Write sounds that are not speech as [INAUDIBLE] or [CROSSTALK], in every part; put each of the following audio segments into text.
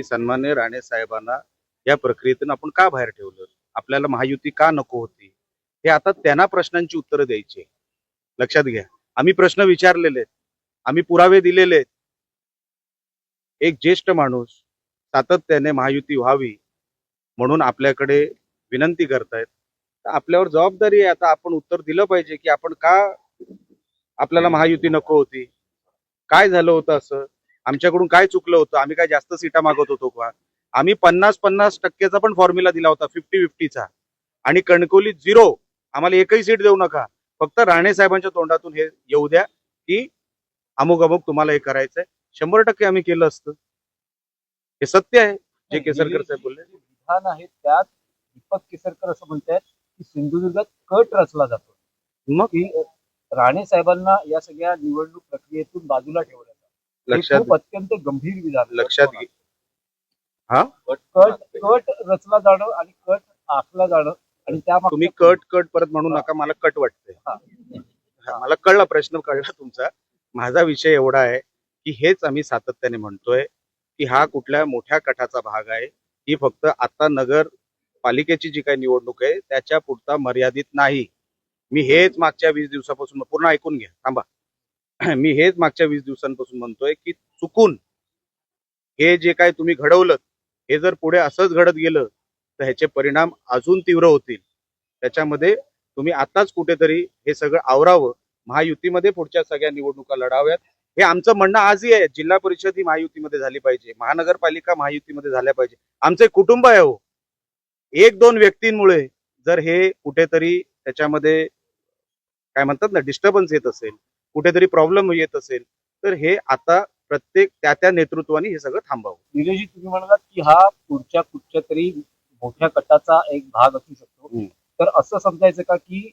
की सन्मान्य राणे साहेबांना या प्रक्रियेतून आपण का बाहेर ठेवलं? आपल्याला महायुती का नको होती? हे आता त्यांना प्रश्नांची उत्तरं द्यायची. लक्षात घ्या. आम्ही प्रश्न विचारलेले आम्ही पुरावे दिलेले एक ज्येष्ठ माणूस सातत्याने महायुती व्हावी म्हणून आपल्याकडे विनंती करतायत. तर आपल्यावर जबाबदारी आहे. आता आपण उत्तर दिलं पाहिजे की आपण का आपल्याला महायुती नको होती? काय झालं होतं असं? आमच्याकडून काय चुकलं होतं? आम्ही काय जास्त सीटा मागत होतो का? आम्ही पन्नास पन्नास टक्क्याचा पण फॉर्म्युला दिला होता फिफ्टी फिफ्टीचा आणि कणकवली झिरो आम्हाला एकही सीट देऊ नका. फक्त राणे साहेबांच्या तोंडातून हे येऊ द्या की अमुक अमुक तुम्हाला हे करायचंय. शंभर टक्के आम्ही केलं असतं. हे सत्य आहे जे केसरकर साहेब बोलले. विधान आहे त्यात दीपक केसरकर असं म्हणतात की सिंधुदुर्गात कट रचला जातो. मग? राणे साहेबांना या सगळ्या निवडणूक प्रक्रियेतून बाजूला हे लक्षात खूप अत्यंत गंभीर विधान. लक्षात घे. हा? कट कट रचला जाणं आणि कट आखला जाणं आणि त्या तुम्ही कट कट परत म्हणू नका मला कट वाटतंय. मला कळला प्रश्न कळला तुमचा. माझा विषय एवढा आहे की हेच आम्ही सातत्याने म्हणतोय की हा कुठल्या मोठ्या कटाचा भाग आहे. ही फक्त आता नगर पालिकेची जी काही निवडणूक आहे त्याच्या पुरता मर्यादित नाही. मी हेच मागच्या वीस दिवसापासून पूर्ण ऐकून घ्या. थांबा. [CLEARS THROAT] मी हेच मागच्या वीस दिवसांपासून म्हणतोय की चुकून हे जे काय तुम्ही घडवलं हे जर पुढे असंच घडत गेलं तर ह्याचे परिणाम अजून तीव्र होतील. त्याच्यामध्ये तुम्ही आताच कुठेतरी हे सगळं आवरावं. महायुतीमध्ये पुढच्या सगळ्या निवडणुका लढाव्यात. हे आमचं म्हणणं आजही आहे. जिल्हा परिषद ही महायुतीमध्ये झाली पाहिजे. महानगरपालिका महायुतीमध्ये झाल्या पाहिजे. आमचं एक कुटुंब आहे हो. एक दोन व्यक्तींमुळे जर हे कुठेतरी त्याच्यामध्ये काय म्हणतात ना डिस्टर्बन्स येत असेल कुठेतरी प्रॉब्लेम येत असेल तर हे आता प्रत्येक त्या त्या नेतृत्वाने हे सगळं थांबावं. निलेशजी तुम्ही म्हणालात की हा पुढच्या कुठच्या तरी मोठ्या कटाचा एक भाग असू शकतो. तर असं समजायचं का की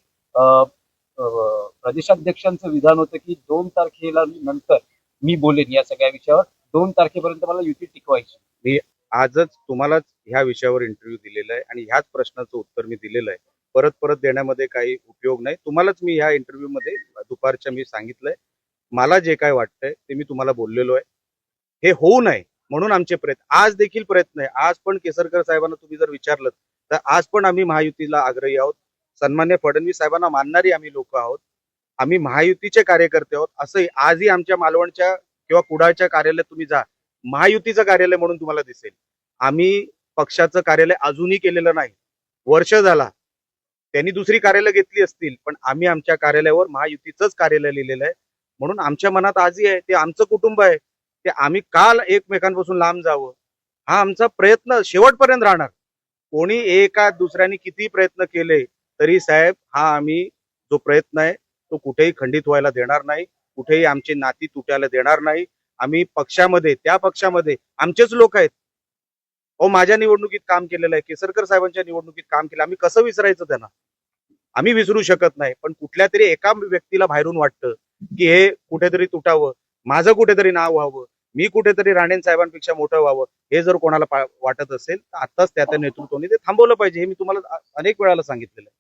प्रदेशाध्यक्षांचं विधान होतं की दोन तारखेला नंतर मी बोलेन या सगळ्या विषयावर दोन तारखेपर्यंत मला युती टिकवायची. आजच तुम्हालाच ह्या विषयावर इंटरव्ह्यू दिलेला आहे आणि ह्याच प्रश्नाचं उत्तर मी दिलेलं आहे. परत परत देण्यामध्ये काही उपयोग नाही. तुम्हालाच मी ह्या इंटरव्ह्यूमध्ये दुपारच्या मी सांगितलंय. मला जे काय वाटतंय ते मी तुम्हाला बोललेलो आहे. हे होऊ नये म्हणून आमचे प्रयत्न आज देखील प्रयत्न आहे. आज पण केसरकर साहेबांना तुम्ही जर विचारलं तर आज पण आम्ही महायुतीला आग्रही आहोत. सन्मान्य फडणवीस साहेबांना मानणारी आम्ही लोक आहोत. आम्ही महायुतीचे कार्यकर्ते आहोत. असंही आजही आमच्या मालवणच्या किंवा कुडाळच्या कार्यालयात तुम्ही जा. महायुतीचं कार्यालय म्हणून तुम्हाला दिसेल. आम्ही पक्षाचं कार्यालय अजूनही केलेलं नाही. वर्ष झाला त्यांनी दुसरी कार्यालय घेतली असतील पण आम्ही आमच्या कार्यालयावर महायुतीचंच कार्यालय लिहिलेलं आहे. म्हणून आमच्या मनात आजही आहे ते आमचं कुटुंब आहे ते आम्ही काल एकमेकांपासून लांब जावं. हा आमचा प्रयत्न शेवटपर्यंत राहणार. कोणी एका दुसऱ्याने किती प्रयत्न केले तरी साहेब हा आम्ही जो प्रयत्न आहे तो कुठेही खंडित व्हायला देणार नाही कुठेही आमची नाती तुटायला देणार नाही. आम्ही पक्षामध्ये त्या पक्षामध्ये आमचेच लोक आहेत. अहो माझ्या निवडणुकीत काम केलेलं आहे केसरकर साहेबांच्या निवडणुकीत काम केलं आम्ही कसं विसरायचं त्यांना? आम्ही विसरू शकत नाही पण कुठल्या तरी एका व्यक्तीला बाहेरून वाटतं की हे कुठेतरी तुटावं माझं कुठेतरी नाव व्हावं मी कुठेतरी राणे साहेबांपेक्षा मोठं व्हावं हे जर कोणाला वाटत असेल तर आताच त्या त्या नेतृत्वाने ते थांबवलं पाहिजे हे मी तुम्हाला अनेक वेळाला सांगितलेलं आहे.